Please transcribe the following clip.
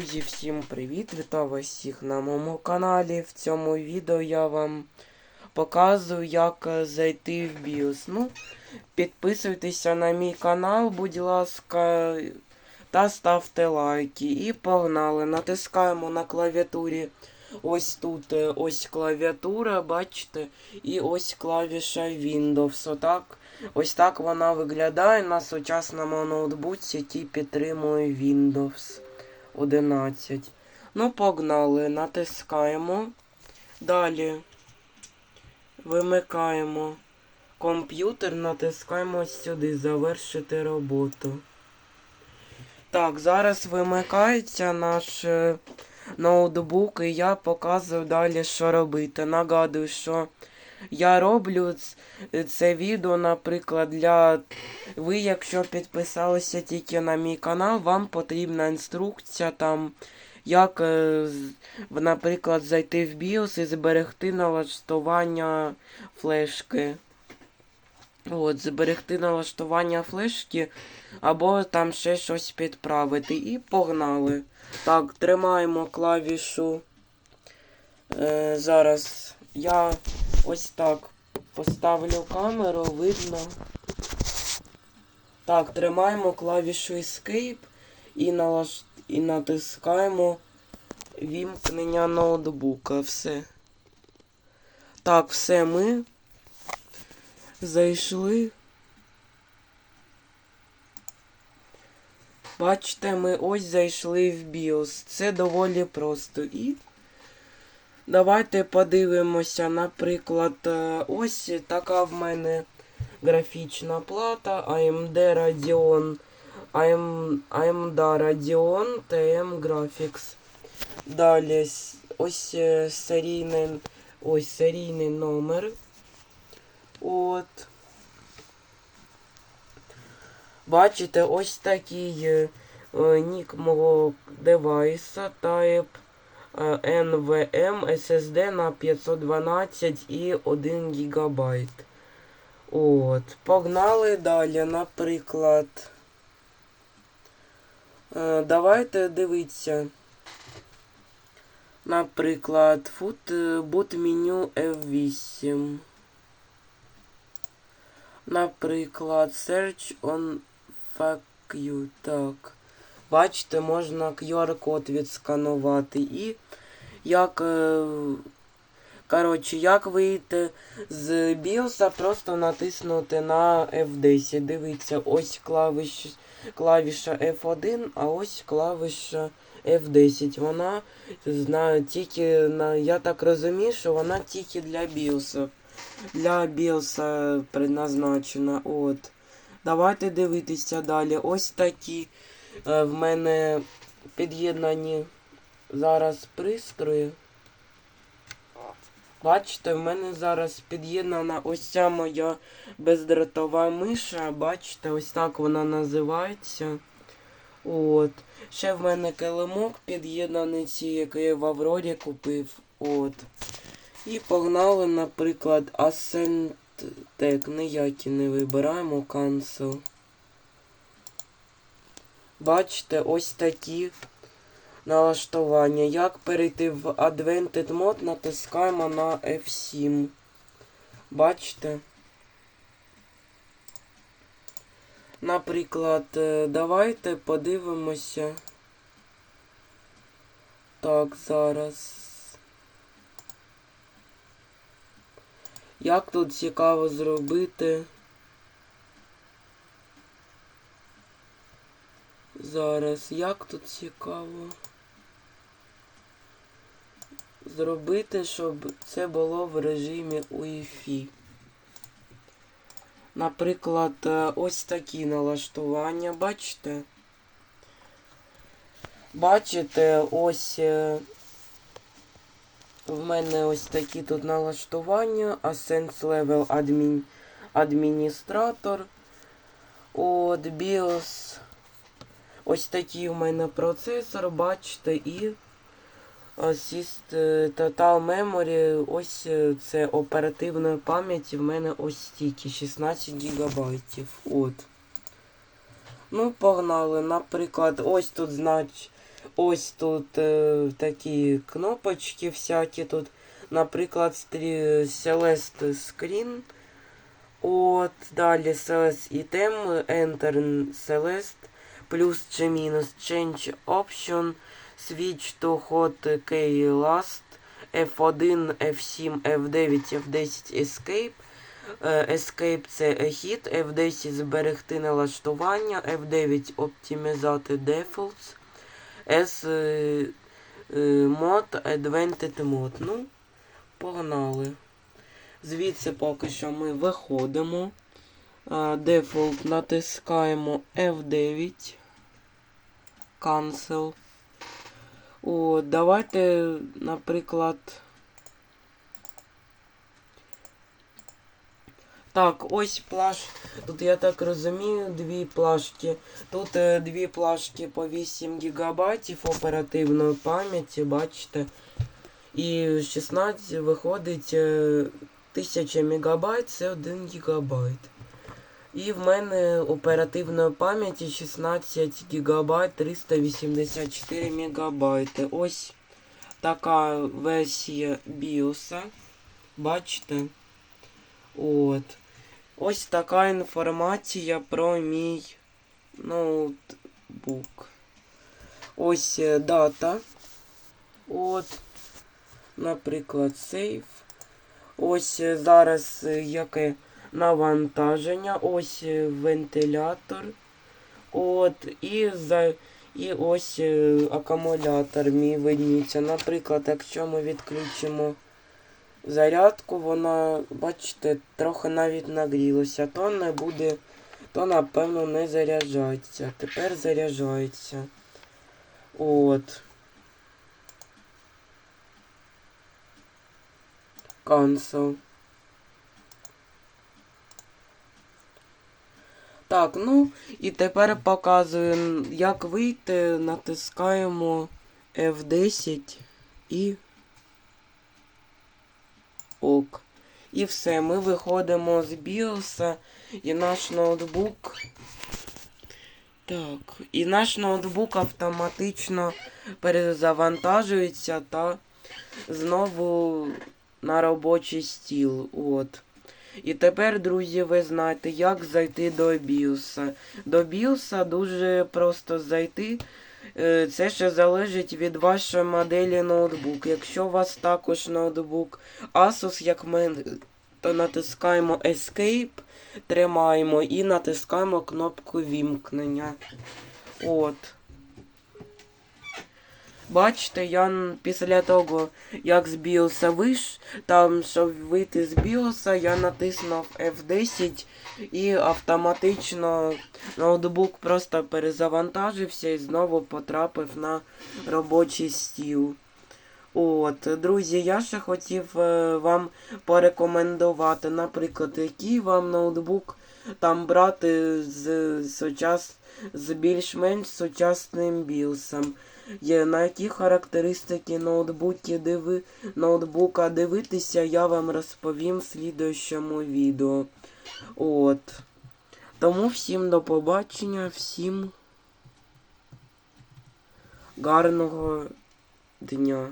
Друзі, всім привіт! Вітаю вас всіх на моєму каналі. В цьому відео я вам показую, як е, зайти в BIOS. Ну, підписуйтеся на мій канал, будь ласка, та ставте лайки. І погнали. Натискаємо на клавіатурі. Ось тут е, ось клавіатура, бачите, і ось клавіша Windows. Отак. Ось так вона виглядає на сучасному ноутбуці, який підтримує Windows 11. Ну, погнали, натискаємо. Далі вимикаємо комп'ютер, натискаємо сюди завершити роботу. Так, зараз вимикається наш е, ноутбук, і я показую далі, що робити. Нагадую, що я роблю це відео, наприклад, для ви, якщо підписалися тільки на мій канал, вам потрібна інструкція там, як, е, наприклад, зайти в BIOS і зберегти налаштування флешки. От, зберегти налаштування флешки, або там ще щось підправити. І погнали. Так, тримаємо клавішу. Е, зараз я ось так поставлю камеру, видно. Так, тримаємо клавішу Escape і, налаш... і натискаємо вімкнення ноутбука. Все. Так, все ми зайшли. Бачите, ми ось зайшли в BIOS. Це доволі просто. І давайте подивимося, наприклад, е, ось така в мене графічна плата AMD Radeon AM, AMD Radeon TM Graphics. Далі ось е, серійний, ось серійний номер. От. Бачите, ось такий е, нік мого девайса Type NVM SSD на 512 і 1 ГБ. От. Погнали далі, наприклад. Е, давайте дивіться. Наприклад, foot, boot меню F8. Наприклад, search on you. Так. Бачите, можна QR-код відсканувати. І як. е, Коротше, як вийти з BIOS, просто натиснути на F10. Дивіться, ось клавіш, клавіша F1, а ось клавіша F10. Вона знаю, тільки. Я так розумію, що вона тільки для BIOS. Для BIOS предназначена. От. Давайте дивитися далі. Ось такі в мене під'єднані зараз пристрої. Бачите, в мене зараз під'єднана ось ця моя бездротова миша. Бачите, ось так вона називається. От. Ще в мене килимок під'єднаний, ці, який я в Аврорі купив. От. І погнали, наприклад, Ascent Tech. Ніякі не вибираємо Cancel. Бачите, ось такі налаштування. Як перейти в Advanced Mode, натискаємо на F7. Бачите? Наприклад, е, давайте подивимося. Так, зараз. Як тут цікаво зробити? Зараз, як тут цікаво зробити, щоб це було в режимі UEFI. Наприклад, е, ось такі налаштування, бачите? Бачите, ось е, в мене ось такі тут налаштування. Ascent Level адмін, Адміністратор. От BIOS. Ось такий у мене процесор, бачите, і Assist е, Total Memory, ось е, це оперативної пам'яті в мене ось стільки, 16 гігабайтів. От. Ну, погнали. Наприклад, ось тут знач... Ось тут е, такі кнопочки всякі тут. Наприклад, стрі- Celeste Screen. От, далі Celeste Item, Enter Celeste, плюс чи мінус Change Option, Switch to Hot Key Last, F1, F7, F9, F10 Escape. Е, Escape це hit, F10 зберегти налаштування, F9 оптимізати defaults, S е, е, mod, Advanced mod. Ну, погнали. Звідси поки що ми виходимо. Дефолт натискаємо F9. Cancel. О, давайте, наприклад. Так, ось плаш. Тут я так розумію, дві плашки. Тут е, дві плашки по 8 гігабайтів оперативної пам'яті, бачите. І 16 виходить е, 1000 мегабайт, це 1 гігабайт. І в мене оперативної пам'яті 16 гігабайт 384 мегабайти. Ось така версія BIOS. Бачите? От. Ось така інформація про мій ноутбук. Ось е, дата. От. Наприклад, сейф. Ось е, зараз е, яке навантаження. Ось е, вентилятор. От. І за. І ось е, акумулятор мій видніться. Наприклад, якщо ми відключимо зарядку, вона, бачите, трохи навіть нагрілася, то не буде, то напевно не заряджається. Тепер заряджається. От. Cancel. Так, ну і тепер показую, як вийти, натискаємо F10 і ок. І все, ми виходимо з BIOS і наш ноутбук. Так, і наш ноутбук автоматично перезавантажується та знову на робочий стіл. От. І тепер, друзі, ви знаєте, як зайти до BIOS. До BIOS дуже просто зайти. Е, Це ще залежить від вашої моделі ноутбук. Якщо у вас також ноутбук Asus, як ми, то натискаємо Escape, тримаємо і натискаємо кнопку вімкнення. От. Бачите, я після того, як з BIOS виш, там, щоб вийти з BIOS, я натиснув F10 і автоматично ноутбук просто перезавантажився і знову потрапив на робочий стіл. От, друзі, я ще хотів е, вам порекомендувати, наприклад, який вам ноутбук там брати з, сучас, з більш-менш сучасним білсом. Є на які характеристики ноутбуки диви, ноутбука дивитися, я вам розповім в слідуючому відео. От. Тому всім до побачення, всім гарного дня.